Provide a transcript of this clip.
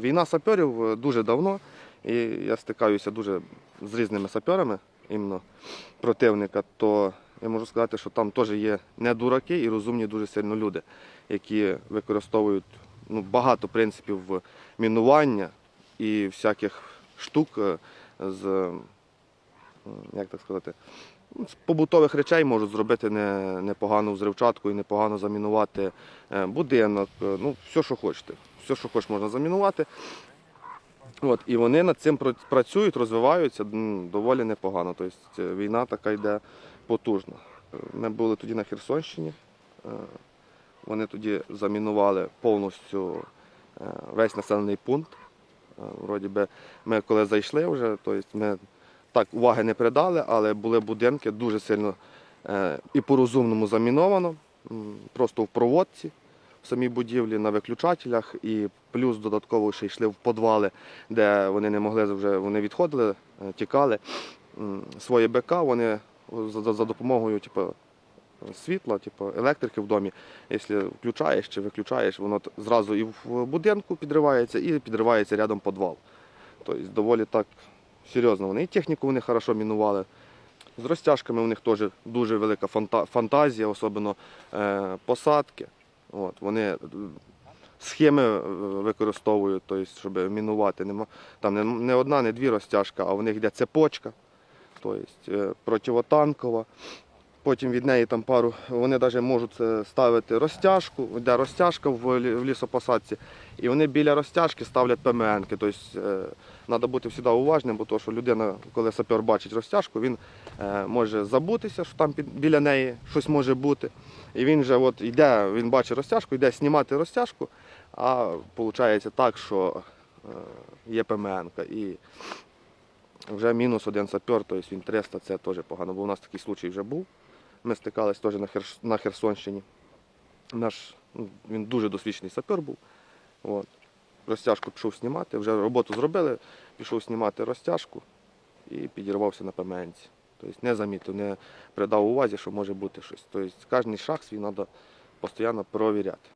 Війна саперів е, дуже давно, і я стикаюся дуже з різними саперами, іменно противника, то я можу сказати, що там теж є не дураки і розумні дуже сильно люди, які використовують ну, багато принципів мінування і всяких штук е, з, е, як так сказати, ну, з побутових речей можуть зробити не, непогану взривчатку і непогано замінувати е, будинок, е, ну, все, що хочете. Все, що хочеш, можна замінувати. От, і вони над цим працюють, розвиваються доволі непогано. Тобто е, війна така йде потужна. Ми були тоді на Херсонщині. Вони тоді замінували повністю весь населений пункт. Вроді би, ми коли зайшли вже, тобто ми так уваги не придали, але були будинки дуже сильно е, і по-розумному заміновано, просто в проводці в самій будівлі на виключателях, і плюс додатково ще йшли в підвали, де вони не могли вже вони відходили, е, тікали. Своє БК вони за, допомогою типу, світла, типу, електрики в домі, якщо включаєш чи виключаєш, воно зразу і в будинку підривається, і підривається рядом підвал. Тобто доволі так серйозно вони. І техніку вони хорошо мінували. З розтяжками у них теж дуже велика фанта- фантазія, особливо е, посадки. От, вони е, схеми е, використовують, тобто, щоб мінувати. Там не, одна, не дві розтяжка, а в них йде цепочка, тобто, противотанкова. Потім від неї там пару, вони навіть можуть е, ставити розтяжку, йде розтяжка в, лісопосадці, і вони біля розтяжки ставлять ПМНки. Тобто треба бути завжди уважним, бо то, що людина, коли сапер бачить розтяжку, він е, може забутися, що там біля неї щось може бути. І він вже от йде, він бачить розтяжку, йде знімати розтяжку, а виходить так, що е, є ПМНка. І вже мінус один сапер, тобто він 300, це теж погано, бо у нас такий случай вже був. Ми стикалися теж на, Херсонщині. Наш, ну, він дуже досвідчений сапер був. От. Розтяжку пішов знімати, вже роботу зробили, пішов знімати розтяжку і підірвався на ПМНці. Тобто не замітив, не придав увазі, що може бути щось. Тобто кожен шаг свій треба постійно провіряти.